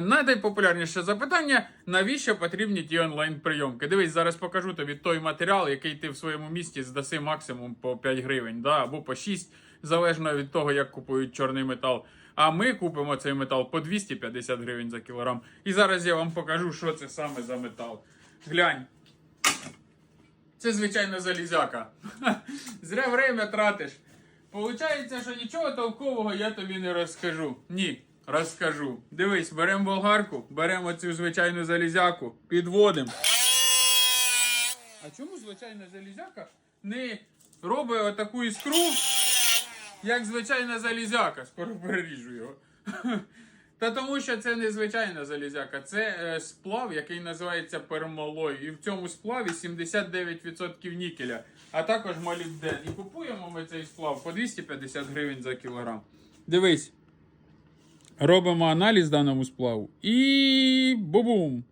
Найпопулярніше запитання: навіщо потрібні ті онлайн-прийомки? Дивись, зараз покажу тобі той матеріал, який ти в своєму місті здаси максимум по 5 гривень, да, або по 6, залежно від того, як купують чорний метал. А ми купимо цей метал по 250 гривень за кілограм. І зараз я вам покажу, що це саме за метал. Глянь. Це звичайно залізяка. Зря время тратиш. Получається, що нічого толкового я тобі не розкажу. Ні, розкажу. Дивись, беремо болгарку, беремо цю звичайну залізяку, підводимо. А чому звичайна залізяка не робить отаку іскру, як звичайна залізяка? Скоро переріжу його. Та тому що це не звичайна залізяка, це е, сплав, який називається пермолой. І в цьому сплаві 79% нікеля, а також молібден. І купуємо ми цей сплав по 250 гривень за кілограм. Дивись. Робимо аналіз даному сплаву. І бу-бум!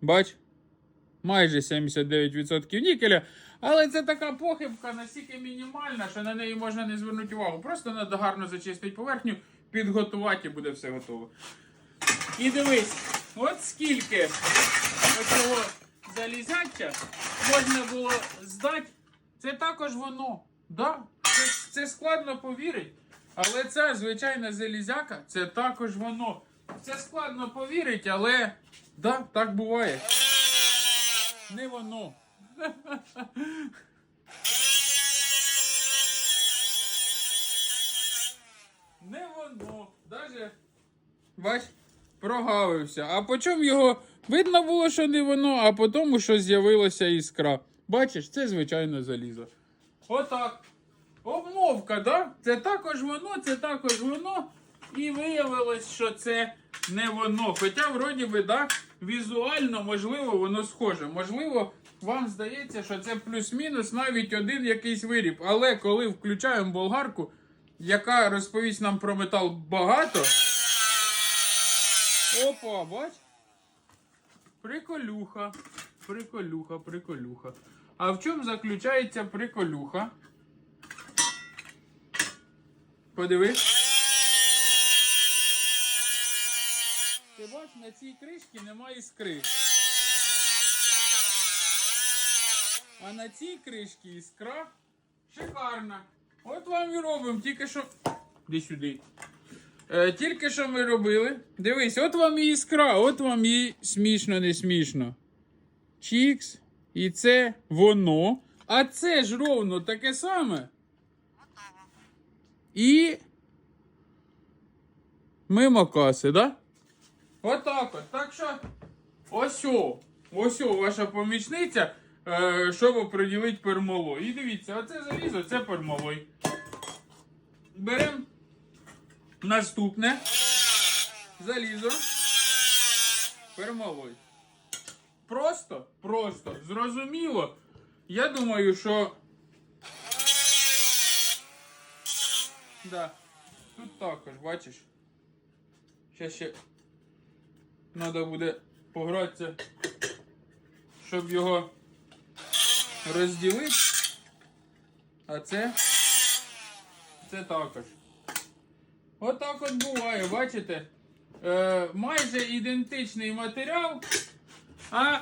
Бач? Майже 79% нікеля. Але це така похибка настільки мінімальна, що на неї можна не звернути увагу. Просто треба гарно зачистити поверхню, підготувати і буде все готово. І дивись, от скільки оцього залізяча можна було здати. Це також воно. Да? Це, це складно повірити. Але ця звичайна залізяка, це також воно. Це складно повірити, але да, так буває. Не воно. Не воно. Даже, бач, прогавився. А по чому його видно було, що не воно, а по тому, що з'явилася іскра. Бачиш, це звичайно залізо. Отак. Обмовка, да? Це також воно, це також воно. І виявилось, що це не воно. Хоча, вроді би, да, візуально, можливо, воно схоже. Можливо, вам здається, що це плюс-мінус навіть один якийсь виріб. Але коли включаємо болгарку, яка розповість нам про метал багато. Опа, бач? Приколюха. Приколюха, приколюха. А в чому заключається приколюха? Подиви. Ти бач, на цій кришці немає іскри. А на цій кришці іскра шикарна. От вам і робимо, тільки що. Іди сюди. Е, тільки що ми робили. Дивись, от вам і іскра, от вам і смішно, не смішно. Чікс. І це воно. А це ж ровно таке саме. І. Мимо каси, да? Отак от. Так що. Ось о. Ось ваша помічниця, е, щоб приділити пермолой. І дивіться, оце залізо, це пермолой. Беремо наступне. Залізо. Пермолой. Просто, просто, зрозуміло. Я думаю, що. Да. Тут також, бачиш. Ще ще треба буде погратися, щоб його розділити. А це. Це також. Отак от буває, бачите? Е, майже ідентичний матеріал, а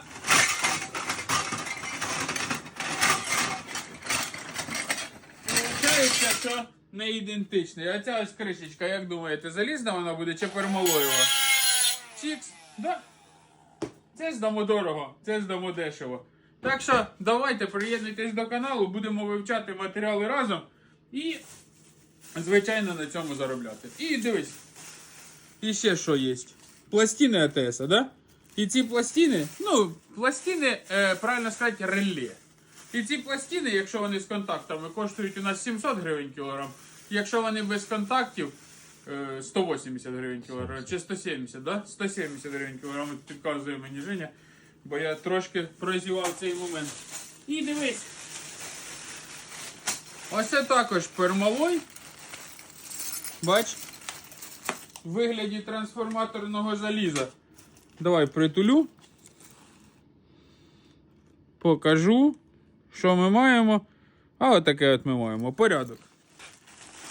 Получається, що не ідентичний. А ця ось кришечка, як думаєте, залізна вона буде чи пермалоєва? Чікс, да. Це здамо дорого, це здамо дешево. Так що давайте приєднуйтесь до каналу, будемо вивчати матеріали разом і, звичайно, на цьому заробляти. І дивись. І ще що є. Пластини АТС, да? І ці пластини, ну, пластини, е, правильно сказати, реле. І ці пластини, якщо вони з контактами, коштують у нас 700 гривень кілограм. Якщо вони без контактів, е, 180 гривень кілограм, чи 170, да? 170 гривень кілограм, підказує мені Женя, бо я трошки прозівав цей момент. І дивись. Ось це також пермалой. Бач? В вигляді трансформаторного заліза. Давай притулю. Покажу, що ми маємо. А отаке от ми маємо. Порядок.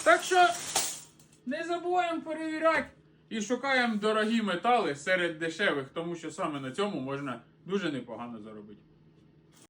Так що не забуваємо перевіряти І шукаємо дорогі метали серед дешевих, тому що саме на цьому можна дуже непогано заробити.